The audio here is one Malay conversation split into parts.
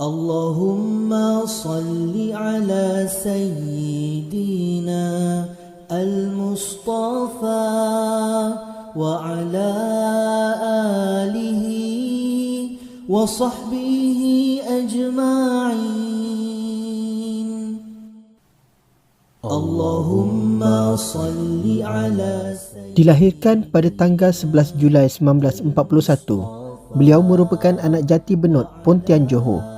اللهم صل على سيدنا المصطفى وعلى آله وصحبه أجمعين اللهم صل على سيدنا Dilahirkan pada tanggal 11 Julai 1941, beliau merupakan anak jati Benut, Pontian Johor.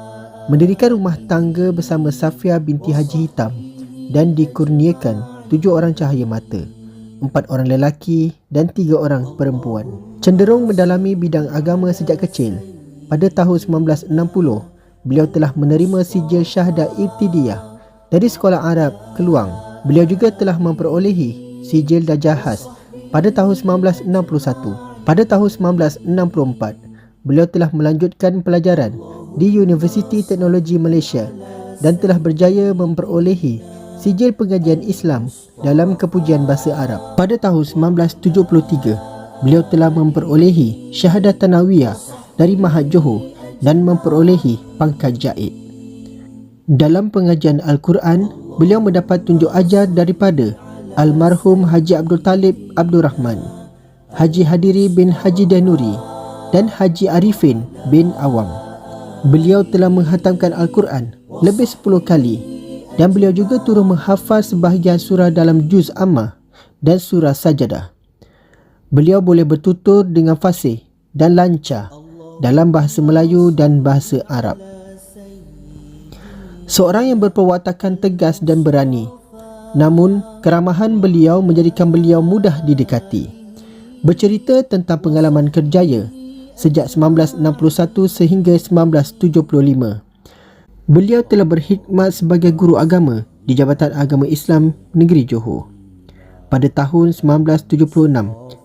Mendirikan rumah tangga bersama Safia binti Haji Hitam dan dikurniakan tujuh orang cahaya mata, empat orang lelaki dan tiga orang perempuan. Cenderung mendalami bidang agama sejak kecil. Pada tahun 1960, beliau telah menerima sijil syahadah ibtidiyah dari Sekolah Arab Keluang. Beliau juga telah memperolehi sijil Dajahas pada tahun 1961. Pada tahun 1964, beliau telah melanjutkan pelajaran di Universiti Teknologi Malaysia dan telah berjaya memperolehi sijil pengajian Islam dalam kepujian bahasa Arab. Pada tahun 1973, beliau telah memperolehi syahadah tanawiyah dari Mahat Johor dan memperolehi pangkat jaid. Dalam pengajian Al-Quran, beliau mendapat tunjuk ajar daripada almarhum Haji Abdul Talib Abdul Rahman, Haji Hadiri bin Haji Danuri dan Haji Arifin bin Awam. Beliau telah menghatamkan Al-Quran lebih 10 kali dan beliau juga turut menghafal sebahagian surah dalam juz Ammah dan surah Sajadah. Beliau boleh bertutur dengan fasih dan lancar dalam bahasa Melayu dan bahasa Arab. Seorang yang berperwatakan tegas dan berani Namun, keramahan beliau menjadikan beliau mudah didekati. Bercerita tentang pengalaman kerjaya sejak 1961 sehingga 1975. Beliau telah berkhidmat sebagai guru agama di Jabatan Agama Islam Negeri Johor. Pada tahun 1976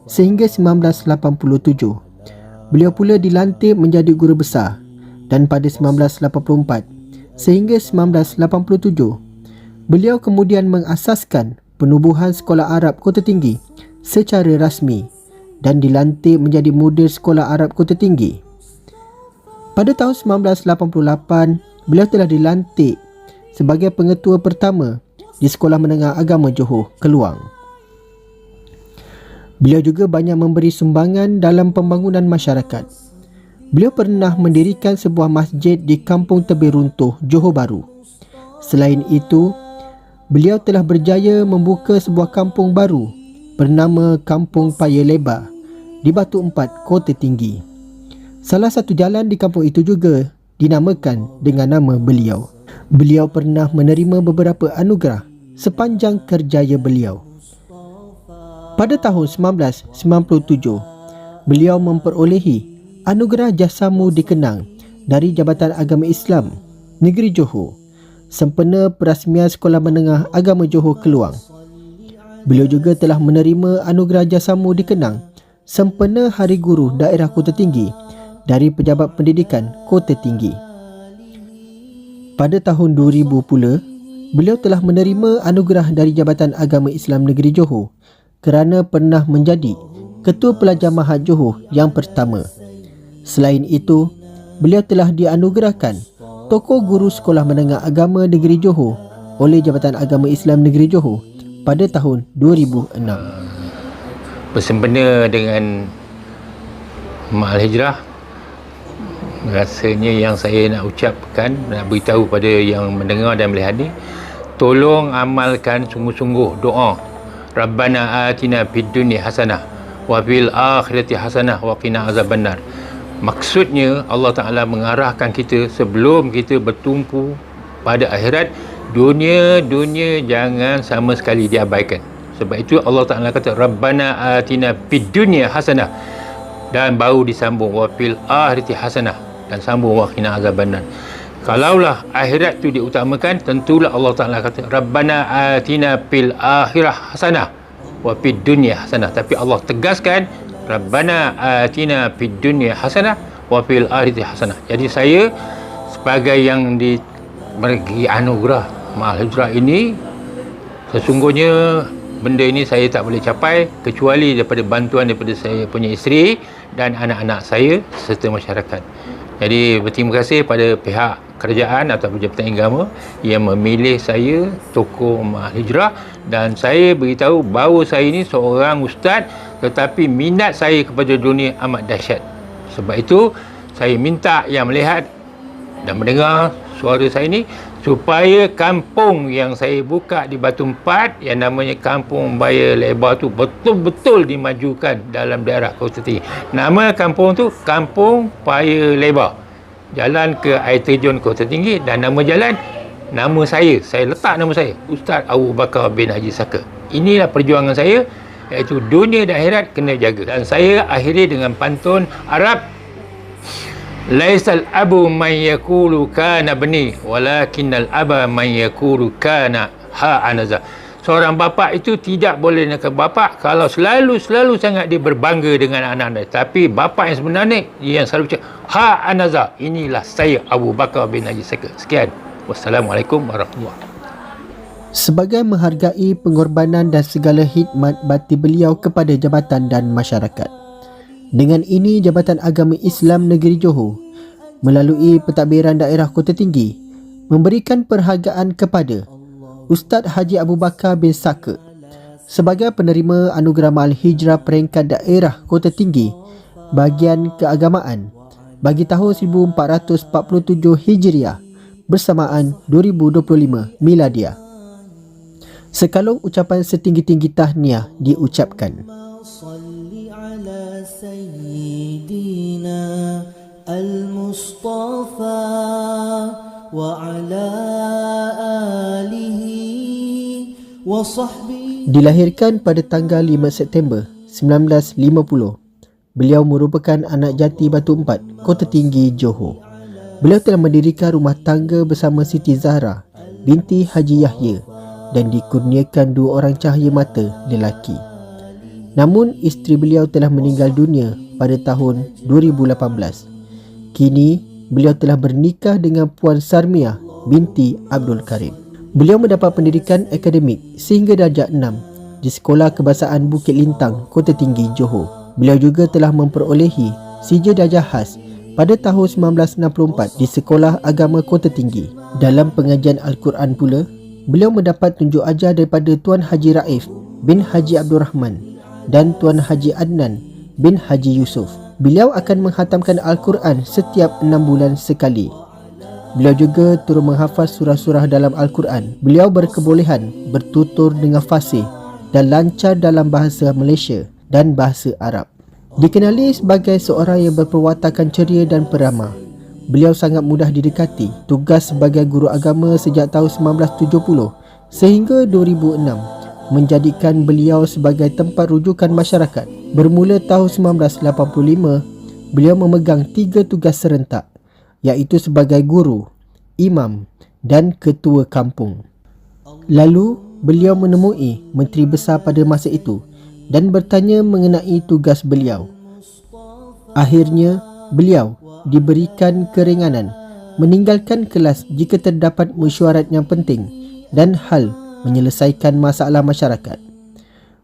sehingga 1987, beliau pula dilantik menjadi guru besar dan pada 1984 sehingga 1987 Beliau kemudian mengasaskan penubuhan Sekolah Arab Kota Tinggi secara rasmi dan dilantik menjadi mudir Sekolah Arab Kota Tinggi. Pada tahun 1988, beliau telah dilantik sebagai pengetua pertama di Sekolah Menengah Agama Johor, Keluang. Beliau juga banyak memberi sumbangan dalam pembangunan masyarakat. Beliau pernah mendirikan sebuah masjid di Kampung Tebing Runtuh, Johor Bahru. Selain itu, beliau telah berjaya membuka sebuah kampung baru bernama Kampung Paya Lebar di Batu Empat, Kota Tinggi. Salah satu jalan di kampung itu juga dinamakan dengan nama beliau. Beliau pernah menerima beberapa anugerah sepanjang kerjaya beliau. Pada tahun 1997, beliau memperolehi anugerah jasamu dikenang dari Jabatan Agama Islam Negeri Johor sempena perasmian Sekolah Menengah Agama Johor Keluang. Beliau juga telah menerima anugerah jasamu dikenang sempena Hari Guru Daerah Kota Tinggi dari Pejabat Pendidikan Kota Tinggi. Pada tahun 2000 pula, beliau telah menerima anugerah dari Jabatan Agama Islam Negeri Johor kerana pernah menjadi Ketua Pelajar Mahat Johor yang pertama. Selain itu, beliau telah dianugerahkan tokoh guru Sekolah Menengah Agama Negeri Johor oleh Jabatan Agama Islam Negeri Johor pada tahun 2006. Bersempena dengan Ma'al Hijrah rasanya yang saya nak ucapkan nak beritahu pada yang mendengar dan melihat ni tolong amalkan sungguh-sungguh doa. Rabbana atina fid dunya hasanah wa fil akhirati hasanah wa qina azabannar. Maksudnya Allah Ta'ala mengarahkan kita sebelum kita bertumpu pada akhirat dunia dunia jangan sama sekali diabaikan. Sebab itu Allah Ta'ala kata Rabbana atina fid dunya hasanah. Dan baru disambung wa fil akhirati hasanah dan sambung wa qina azabannar. Kalaulah akhirat tu diutamakan tentulah Allah Ta'ala kata Rabbana atina fil akhirah hasanah wa fid dunya hasanah. Tapi Allah tegaskan Rabbana atina fid dunya hasanah wa fil akhirati hasanah. Jadi saya sebagai yang diberi anugerah Mahal Hijrah ini sesungguhnya benda ini saya tak boleh capai kecuali daripada bantuan daripada saya punya isteri dan anak-anak saya serta masyarakat. Jadi berterima kasih pada pihak kerajaan atau jabatan agama yang memilih saya tokoh Ummah Hijrah dan saya beritahu bahawa saya ini seorang ustaz tetapi minat saya kepada dunia amat dahsyat. Sebab itu saya minta yang melihat dan mendengar suara saya ini supaya kampung yang saya buka di Batu Empat yang namanya Kampung Baya Lebar tu betul-betul dimajukan dalam daerah Kota Tinggi. Nama kampung tu Kampung Baya Lebar. Jalan ke air terjun Kota Tinggi dan nama jalan nama saya. Saya letak nama saya Ustaz Abu Bakar bin Haji Saka. Inilah perjuangan saya iaitu dunia dan akhirat kena jaga. Dan saya akhiri dengan pantun Arab Laisal abu man yakulu kana bani walakinnal aba man yakulu kana ha anaza. Seorang bapa itu tidak boleh nak bapa kalau selalu-selalu sangat dia berbangga dengan anak-anak. Tapi bapa yang sebenarnya yang selalu cakap ha anaza. Inilah saya Abu Bakar bin Haji Saka. Sekian. Wassalamualaikum warahmatullahi. Sebagai menghargai pengorbanan dan segala khidmat bakti beliau kepada jabatan dan masyarakat. Dengan ini Jabatan Agama Islam Negeri Johor melalui pentadbiran daerah Kota Tinggi memberikan perhargaan kepada Ustaz Haji Abu Bakar bin Saka sebagai penerima anugerah Mal Hijrah peringkat daerah Kota Tinggi bagian keagamaan bagi tahun 1447 Hijriah bersamaan 2025 Miladiah. Sekalung ucapan setinggi-tinggi tahniah diucapkan. المصطفى وعلى آله وصحبه Dilahirkan pada tanggal 5 September 1950, beliau merupakan anak jati Batu Empat, Kota Tinggi, Johor. Beliau telah mendirikan rumah tangga bersama Siti Zahra binti Haji Yahya dan dikurniakan dua orang cahaya mata lelaki. Namun isteri beliau telah meninggal dunia pada tahun 2018. Kini beliau telah bernikah dengan Puan Sarmiah binti Abdul Karim. Beliau mendapat pendidikan akademik sehingga darjah 6 di Sekolah Kebahasaan Bukit Lintang, Kota Tinggi, Johor. Beliau juga telah memperolehi sijil darjah khas pada tahun 1964 di Sekolah Agama Kota Tinggi. Dalam pengajian Al-Quran pula, beliau mendapat tunjuk ajar daripada Tuan Haji Raif bin Haji Abdul Rahman dan Tuan Haji Adnan bin Haji Yusof. Beliau akan menghatamkan Al-Quran setiap enam bulan sekali. Beliau juga turut menghafaz surah-surah dalam Al-Quran. Beliau berkebolehan bertutur dengan fasih dan lancar dalam bahasa Malaysia dan bahasa Arab. Dikenali sebagai seorang yang berperwatakan ceria dan peramah. Beliau sangat mudah didekati. Tugas sebagai guru agama sejak tahun 1970 sehingga 2006 menjadikan beliau sebagai tempat rujukan masyarakat. Bermula tahun 1985, beliau memegang tiga tugas serentak iaitu sebagai guru, imam dan ketua kampung. Lalu, beliau menemui menteri besar pada masa itu dan bertanya mengenai tugas beliau. Akhirnya, beliau diberikan keringanan meninggalkan kelas jika terdapat mesyuarat yang penting dan hal menyelesaikan masalah masyarakat.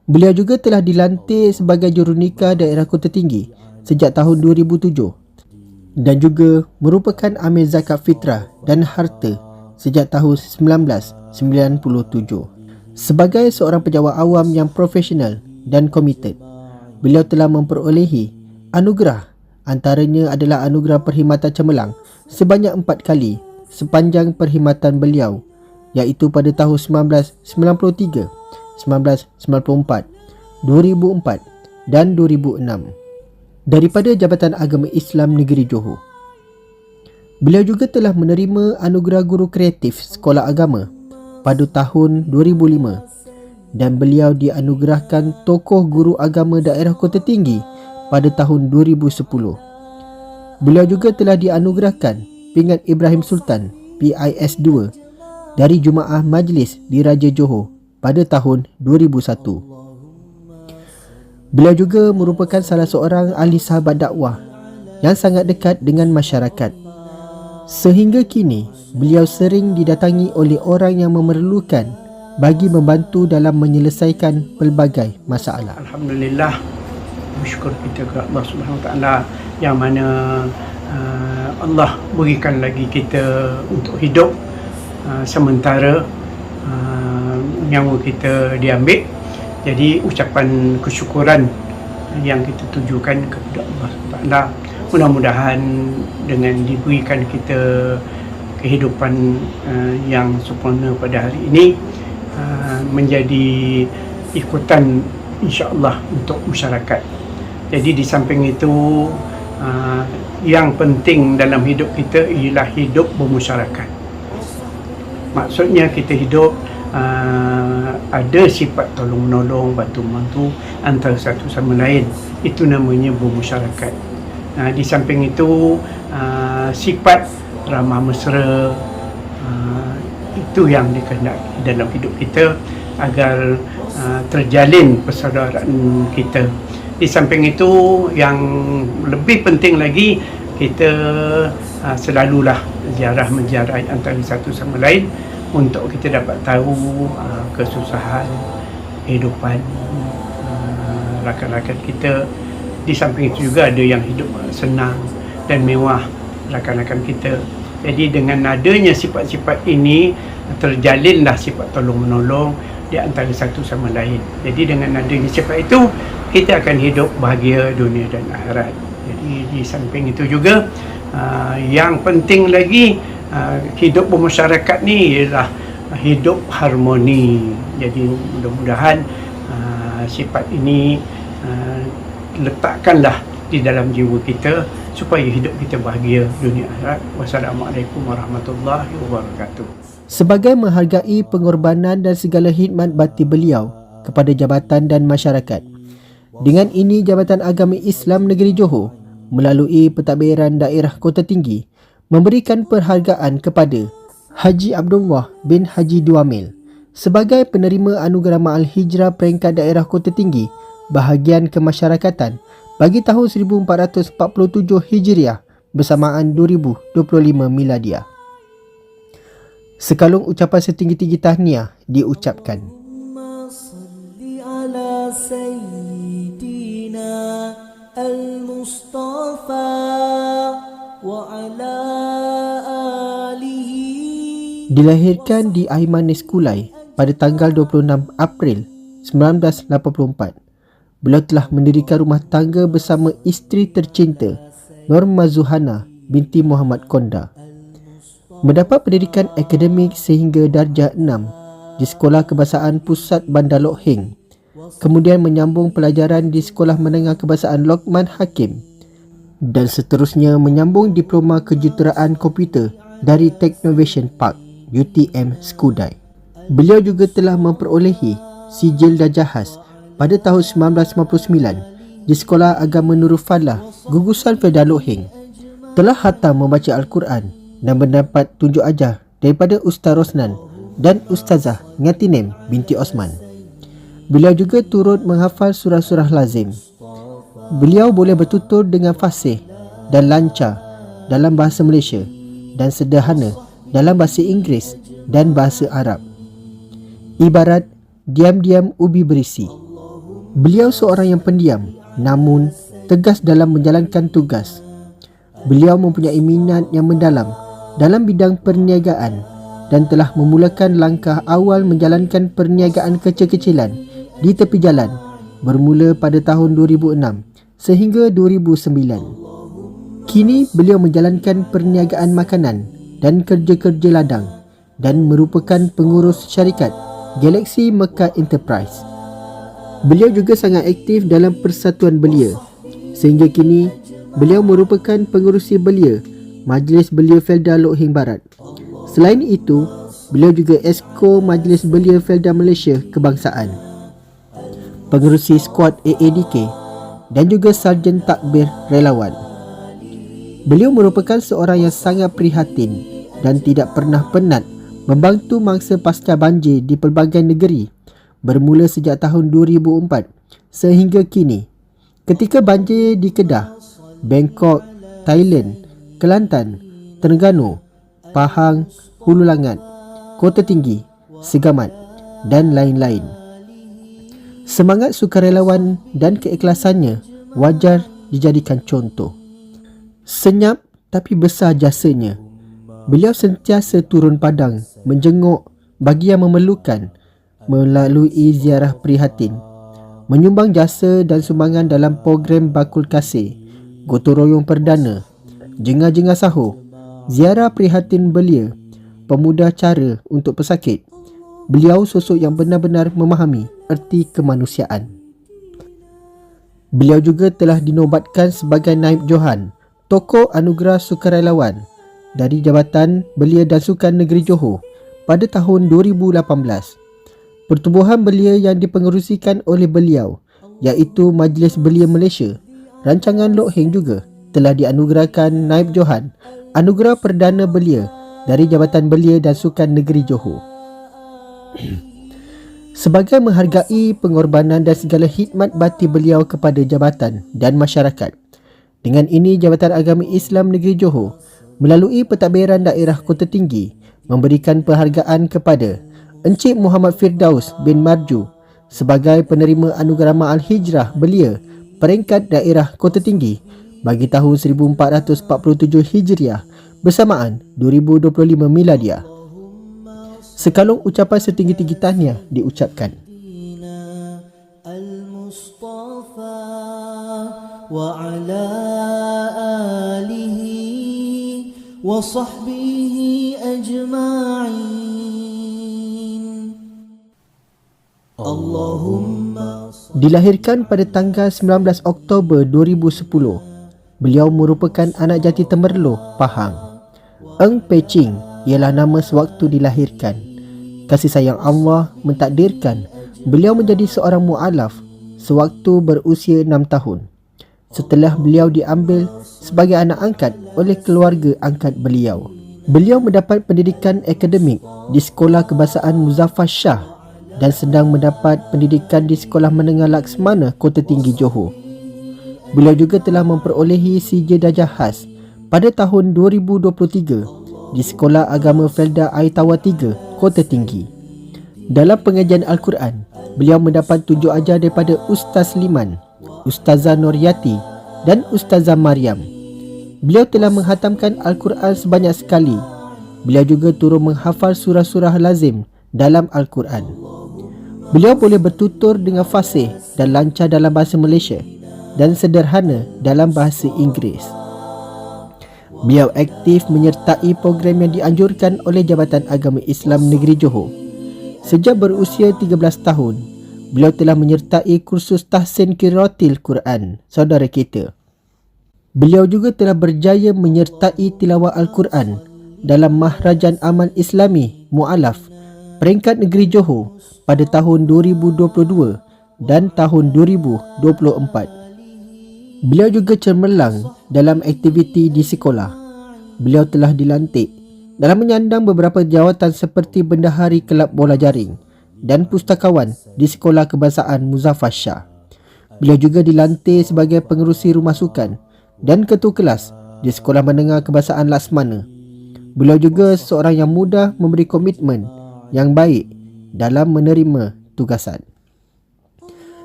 Beliau juga telah dilantik sebagai jurunikah daerah Kota Tinggi sejak tahun 2007 dan juga merupakan amil zakat fitrah dan harta sejak tahun 1997. Sebagai seorang pejabat awam yang profesional dan komited, beliau telah memperolehi anugerah antaranya adalah anugerah perkhidmatan cemerlang sebanyak empat kali sepanjang perkhidmatan beliau iaitu pada tahun 1993, 1994, 2004 dan 2006 daripada Jabatan Agama Islam Negeri Johor. Beliau juga telah menerima anugerah guru kreatif sekolah agama pada tahun 2005 dan beliau dianugerahkan tokoh guru agama daerah Kota Tinggi pada tahun 2010. Beliau juga telah dianugerahkan pingat Ibrahim Sultan PIS 2 dari Jumaah Majlis di Raja Johor pada tahun 2001. Beliau juga merupakan salah seorang ahli sahabat dakwah yang sangat dekat dengan masyarakat. Sehingga kini, beliau sering didatangi oleh orang yang memerlukan bagi membantu dalam menyelesaikan pelbagai masalah. Alhamdulillah bersyukur kita kepada Allah Subhanahu Taala yang mana uh, Allah berikan lagi kita untuk hidup uh, sementara uh, nyawa kita diambil jadi ucapan kesyukuran yang kita tujukan kepada Allah Taala mudah-mudahan dengan diberikan kita kehidupan uh, yang sempurna pada hari ini uh, menjadi ikutan insya-Allah untuk masyarakat. Jadi di samping itu uh, yang penting dalam hidup kita ialah hidup bermasyarakat. Maksudnya kita hidup uh, ada sifat tolong menolong, bantu membantu antara satu sama lain. Itu namanya bermasyarakat. Uh, di samping itu uh, sifat ramah mesra uh, itu yang dikehendaki dalam hidup kita agar uh, terjalin persaudaraan kita. Di samping itu yang lebih penting lagi kita uh, selalulah ziarah menziarahi antara satu sama lain untuk kita dapat tahu uh, kesusahan kehidupan uh, rakan-rakan kita. Di samping itu juga ada yang hidup senang dan mewah rakan-rakan kita. Jadi dengan adanya sifat-sifat ini terjalinlah sifat tolong menolong di antara satu sama lain. Jadi dengan adanya sifat itu kita akan hidup bahagia dunia dan akhirat. Jadi di samping itu juga uh, yang penting lagi uh, hidup bermasyarakat ni ialah hidup harmoni. Jadi mudah-mudahan uh, sifat ini uh, letakkanlah di dalam jiwa kita supaya hidup kita bahagia dunia akhirat. Wassalamualaikum warahmatullahi wabarakatuh. Sebagai menghargai pengorbanan dan segala khidmat bakti beliau kepada jabatan dan masyarakat. Dengan ini Jabatan Agama Islam Negeri Johor melalui pentadbiran daerah Kota Tinggi memberikan perhargaan kepada Haji Abdullah bin Haji Duamil sebagai penerima anugerah Ma'al Hijrah peringkat daerah Kota Tinggi bahagian kemasyarakatan bagi tahun 1447 Hijriah bersamaan 2025 Miladiah. Sekalung ucapan setinggi-tinggi tahniah diucapkan. المصطفى وعلى آله Dilahirkan di Aimanis Kulai pada tanggal 26 April 1984. Beliau telah mendirikan rumah tangga bersama isteri tercinta Norma Zuhana binti Muhammad Konda. Mendapat pendidikan akademik sehingga darjah 6 di Sekolah Kebahasaan Pusat Bandar Lok Heng. Kemudian menyambung pelajaran di Sekolah Menengah Kebahasaan Lokman Hakim dan seterusnya menyambung diploma kejuruteraan komputer dari Technovation Park UTM Skudai. Beliau juga telah memperolehi sijil Dajahas pada tahun 1959 di Sekolah Agama Nurul Falah, Gugusan Fedal Lok Heng. Telah hatam membaca Al-Quran dan mendapat tunjuk ajar daripada Ustaz Rosnan dan Ustazah Ngatinem binti Osman. Beliau juga turut menghafal surah-surah lazim. Beliau boleh bertutur dengan fasih dan lancar dalam bahasa Malaysia dan sederhana dalam bahasa Inggeris dan bahasa Arab. Ibarat diam-diam ubi berisi. Beliau seorang yang pendiam namun tegas dalam menjalankan tugas. Beliau mempunyai minat yang mendalam dalam bidang perniagaan dan telah memulakan langkah awal menjalankan perniagaan kecil-kecilan di tepi jalan bermula pada tahun 2006 sehingga 2009. Kini beliau menjalankan perniagaan makanan dan kerja-kerja ladang dan merupakan pengurus syarikat Galaxy Mekah Enterprise. Beliau juga sangat aktif dalam persatuan belia sehingga kini beliau merupakan pengurusi belia Majlis Belia Felda Lok Heng Barat. Selain itu, beliau juga Esko Majlis Belia Felda Malaysia Kebangsaan. Pengerusi skuad AADK dan juga Sarjan Takbir Relawan. Beliau merupakan seorang yang sangat prihatin dan tidak pernah penat membantu mangsa pasca banjir di pelbagai negeri bermula sejak tahun 2004 sehingga kini. Ketika banjir di Kedah, Bangkok, Thailand, Kelantan, Terengganu, Pahang, Hulu Langat, Kota Tinggi, Segamat dan lain-lain. Semangat sukarelawan dan keikhlasannya wajar dijadikan contoh. Senyap tapi besar jasanya. Beliau sentiasa turun padang menjenguk bagi yang memerlukan melalui ziarah prihatin. Menyumbang jasa dan sumbangan dalam program Bakul Kasih, Gotong Royong Perdana, Jengah-Jengah Sahur, Ziarah Prihatin Belia, Pemuda Cara untuk Pesakit. Beliau sosok yang benar-benar memahami erti kemanusiaan. Beliau juga telah dinobatkan sebagai Naib Johan, tokoh anugerah sukarelawan dari Jabatan Belia dan Sukan Negeri Johor pada tahun 2018. Pertubuhan belia yang dipengerusikan oleh beliau iaitu Majlis Belia Malaysia, rancangan Lok Heng juga telah dianugerahkan Naib Johan Anugerah Perdana Belia dari Jabatan Belia dan Sukan Negeri Johor. Sebagai menghargai pengorbanan dan segala khidmat bakti beliau kepada jabatan dan masyarakat. Dengan ini Jabatan Agama Islam Negeri Johor melalui pentadbiran daerah Kota Tinggi memberikan penghargaan kepada Encik Muhammad Firdaus bin Marju sebagai penerima anugerah Ma'al Hijrah belia peringkat daerah Kota Tinggi bagi tahun 1447 Hijriah bersamaan 2025 Miladiah Sekalung ucapan setinggi-tinggi tahniah diucapkan. المصطفى وعلى آله وصحبه أجمعين اللهم Dilahirkan pada tanggal 19 Oktober 2010, beliau merupakan anak jati Temerloh, Pahang. Eng Peching ialah nama sewaktu dilahirkan. Kasih sayang Allah mentakdirkan beliau menjadi seorang mu'alaf sewaktu berusia 6 tahun. Setelah beliau diambil sebagai anak angkat oleh keluarga angkat beliau. Beliau mendapat pendidikan akademik di Sekolah Kebahasaan Muzaffar Shah dan sedang mendapat pendidikan di Sekolah Menengah Laksmana Kota Tinggi Johor. Beliau juga telah memperolehi Sijajah Khas pada tahun 2023 di Sekolah Agama Felda Aitawa 3 Kota Tinggi. Dalam pengajian Al-Quran, beliau mendapat tunjuk ajar daripada Ustaz Liman, Ustazah Noryati dan Ustazah Maryam. Beliau telah menghatamkan Al-Quran sebanyak sekali. Beliau juga turun menghafal surah-surah lazim dalam Al-Quran. Beliau boleh bertutur dengan fasih dan lancar dalam bahasa Malaysia dan sederhana dalam bahasa Inggeris. Beliau aktif menyertai program yang dianjurkan oleh Jabatan Agama Islam Negeri Johor. Sejak berusia 13 tahun, beliau telah menyertai kursus tahsin kiratil Quran saudara kita. Beliau juga telah berjaya menyertai tilawah Al-Quran dalam Mahrajan Amal Islami Mu'alaf peringkat negeri Johor pada tahun 2022 dan tahun 2024. Beliau juga cemerlang dalam aktiviti di sekolah. Beliau telah dilantik dalam menyandang beberapa jawatan seperti Bendahari Kelab Bola Jaring dan Pustakawan di Sekolah Kebahasaan Muzaffar Shah. Beliau juga dilantik sebagai pengerusi rumah sukan dan ketua kelas di Sekolah Menengah Kebahasaan Lasmana. Beliau juga seorang yang mudah memberi komitmen yang baik dalam menerima tugasan.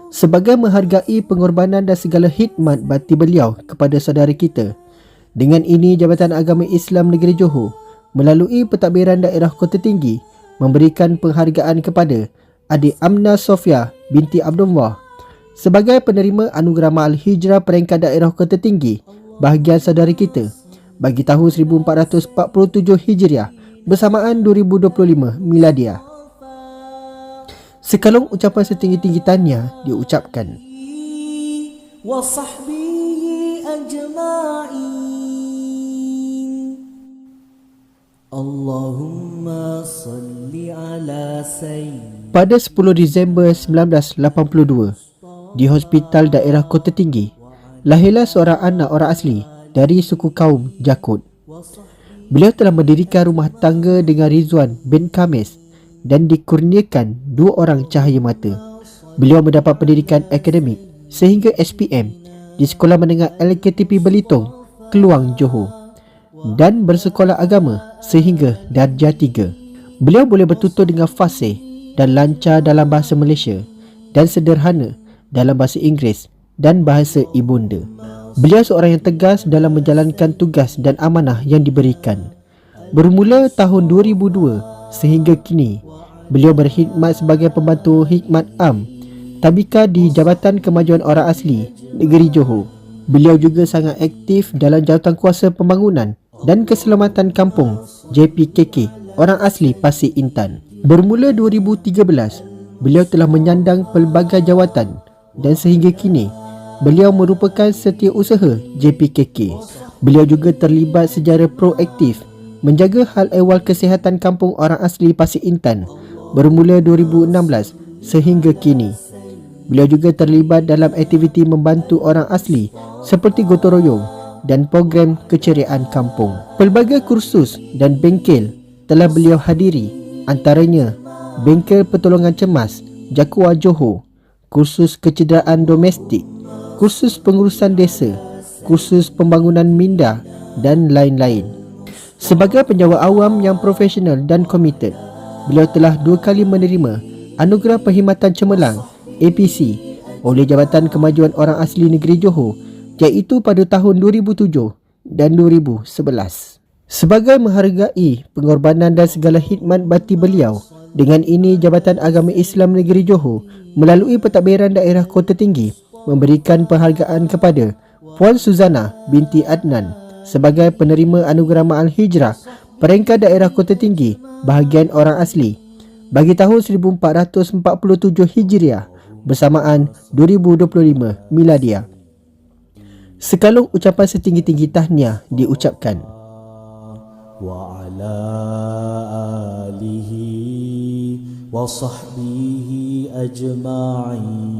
Sebagai menghargai pengorbanan dan segala khidmat bakti beliau kepada saudara kita, dengan ini Jabatan Agama Islam Negeri Johor melalui pentadbiran daerah Kota Tinggi memberikan penghargaan kepada adik Amna Sofia binti Abdullah sebagai penerima anugerah Ma'al Hijrah peringkat daerah Kota Tinggi bahagian saudara kita bagi tahun 1447 Hijriah bersamaan 2025 Miladiah. Sekalung ucapan setinggi-tinggi tanya diucapkan. Allahumma salli ala Pada 10 Disember 1982, di Hospital Daerah Kota Tinggi, lahirlah seorang anak orang asli dari suku kaum Jakut. Beliau telah mendirikan rumah tangga dengan Rizwan bin Kamis dan dikurniakan dua orang cahaya mata. Beliau mendapat pendidikan akademik sehingga SPM di Sekolah Menengah LKTP Belitung, Keluang, Johor dan bersekolah agama sehingga darjah 3. Beliau boleh bertutur dengan fasih dan lancar dalam bahasa Malaysia dan sederhana dalam bahasa Inggeris dan bahasa ibunda. Beliau seorang yang tegas dalam menjalankan tugas dan amanah yang diberikan. Bermula tahun 2002 sehingga kini, beliau berkhidmat sebagai pembantu hikmat am tabika di Jabatan Kemajuan Orang Asli Negeri Johor. Beliau juga sangat aktif dalam jawatan kuasa pembangunan dan keselamatan kampung JPKK Orang Asli Pasir Intan. Bermula 2013, beliau telah menyandang pelbagai jawatan dan sehingga kini beliau merupakan setiausaha JPKK. Beliau juga terlibat secara proaktif menjaga hal ehwal kesihatan kampung orang asli Pasir Intan bermula 2016 sehingga kini. Beliau juga terlibat dalam aktiviti membantu orang asli seperti gotong royong dan program keceriaan kampung. Pelbagai kursus dan bengkel telah beliau hadiri antaranya Bengkel Pertolongan Cemas Jakua Johor, kursus kecederaan domestik, kursus pengurusan desa, kursus pembangunan minda dan lain-lain. Sebagai penjawat awam yang profesional dan komited, beliau telah dua kali menerima Anugerah Perkhidmatan Cemerlang APC oleh Jabatan Kemajuan Orang Asli Negeri Johor iaitu pada tahun 2007 dan 2011. Sebagai menghargai pengorbanan dan segala khidmat bakti beliau, dengan ini Jabatan Agama Islam Negeri Johor melalui pentadbiran daerah Kota Tinggi memberikan penghargaan kepada Puan Suzana binti Adnan sebagai penerima anugerah Ma'al Hijrah peringkat daerah kota tinggi bahagian orang asli bagi tahun 1447 Hijriah bersamaan 2025 Miladiah. Sekalung ucapan setinggi-tinggi tahniah diucapkan. Wa ala alihi wa sahbihi ajma'in.